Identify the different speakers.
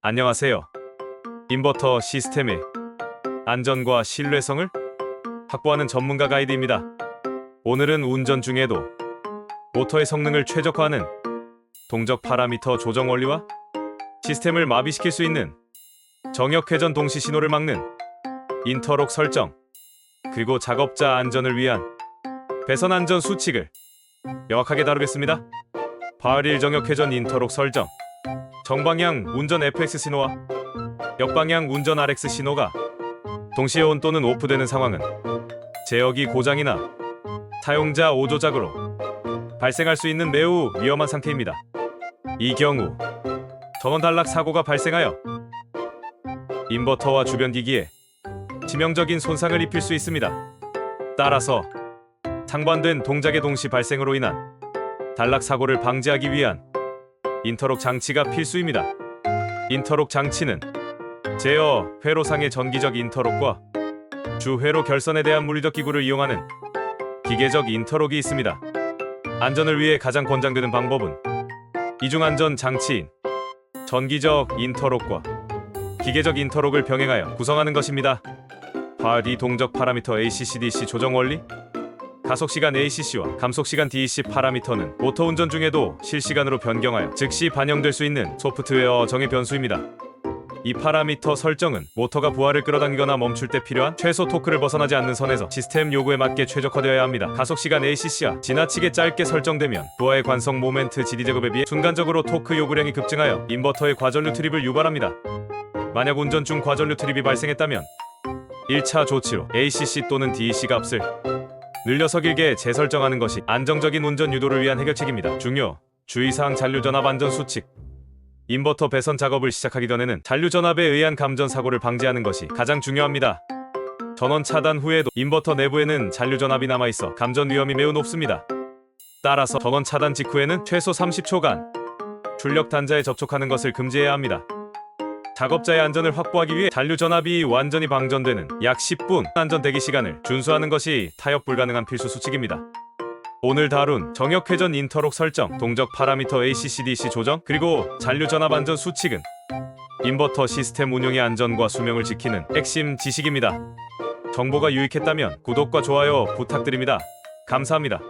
Speaker 1: 안녕하세요. 인버터 시스템의 안전과 신뢰성을 확보하는 전문가 가이드입니다. 오늘은 운전 중에도 모터의 성능을 최적화하는 동적 파라미터 조정 원리와 시스템을 마비시킬 수 있는 정역 회전 동시 신호를 막는 인터록 설정 그리고 작업자 안전을 위한 배선 안전 수칙을 명확하게 다루겠습니다. 바을 정역 회전 인터록 설정 정방향 운전 FX 신호와 역방향 운전 RX 신호가 동시에 온 또는 오프되는 상황은 제어기 고장이나 사용자 오조작으로 발생할 수 있는 매우 위험한 상태입니다. 이 경우 전원 단락 사고가 발생하여 인버터와 주변 기기에 치명적인 손상을 입힐 수 있습니다. 따라서 상반된 동작의 동시 발생으로 인한 단락 사고를 방지하기 위한 인터록 장치가 필수입니다. 인터록 장치는 제어 회로상의 전기적 인터록과 주 회로 결선에 대한 물리적 기구를 이용하는 기계적 인터록이 있습니다. 안전을 위해 가장 권장되는 방법은 이중 안전 장치인 전기적 인터록과 기계적 인터록을 병행하여 구성하는 것입니다. 바디 동적 파라미터 ACC-DC 조정 원리 가속 시간 ACC와 감속 시간 DEC 파라미터는 모터 운전 중에도 실시간으로 변경하여 즉시 반영될 수 있는 소프트웨어 정의 변수입니다. 이 파라미터 설정은 모터가 부하를 끌어당기거나 멈출 때 필요한 최소 토크를 벗어나지 않는 선에서 시스템 요구에 맞게 최적화되어야 합니다. 가속 시간 ACC가 지나치게 짧게 설정되면 부하의 관성 모멘트 GD 제곱에 비해 순간적으로 토크 요구량이 급증하여 인버터의 과전류 트립을 유발합니다. 만약 운전 중 과전류 트립이 발생했다면 1차 조치로 ACC 또는 DEC 값을 늘려서 길게 재설정하는 것이 안정적인 운전 유도를 위한 해결책입니다. 중요 주의사항 잔류 전압 안전 수칙 인버터 배선 작업을 시작하기 전에는 잔류 전압에 의한 감전 사고를 방지하는 것이 가장 중요합니다. 전원 차단 후에도 인버터 내부에는 잔류 전압이 남아 있어 감전 위험이 매우 높습니다. 따라서 전원 차단 직후에는 최소 30초간 출력 단자에 접촉하는 것을 금지해야 합니다. 작업자의 안전을 확보하기 위해 잔류 전압이 완전히 방전되는 약 10분 안전 대기 시간을 준수하는 것이 타협 불가능한 필수 수칙입니다. 오늘 다룬 정역 회전 인터록 설정, 동적 파라미터 ACC-DC 조정, 그리고 잔류 전압 안전 수칙은 인버터 시스템 운영의 안전과 수명을 지키는 핵심 지식입니다. 정보가 유익했다면 구독과 좋아요 부탁드립니다. 감사합니다.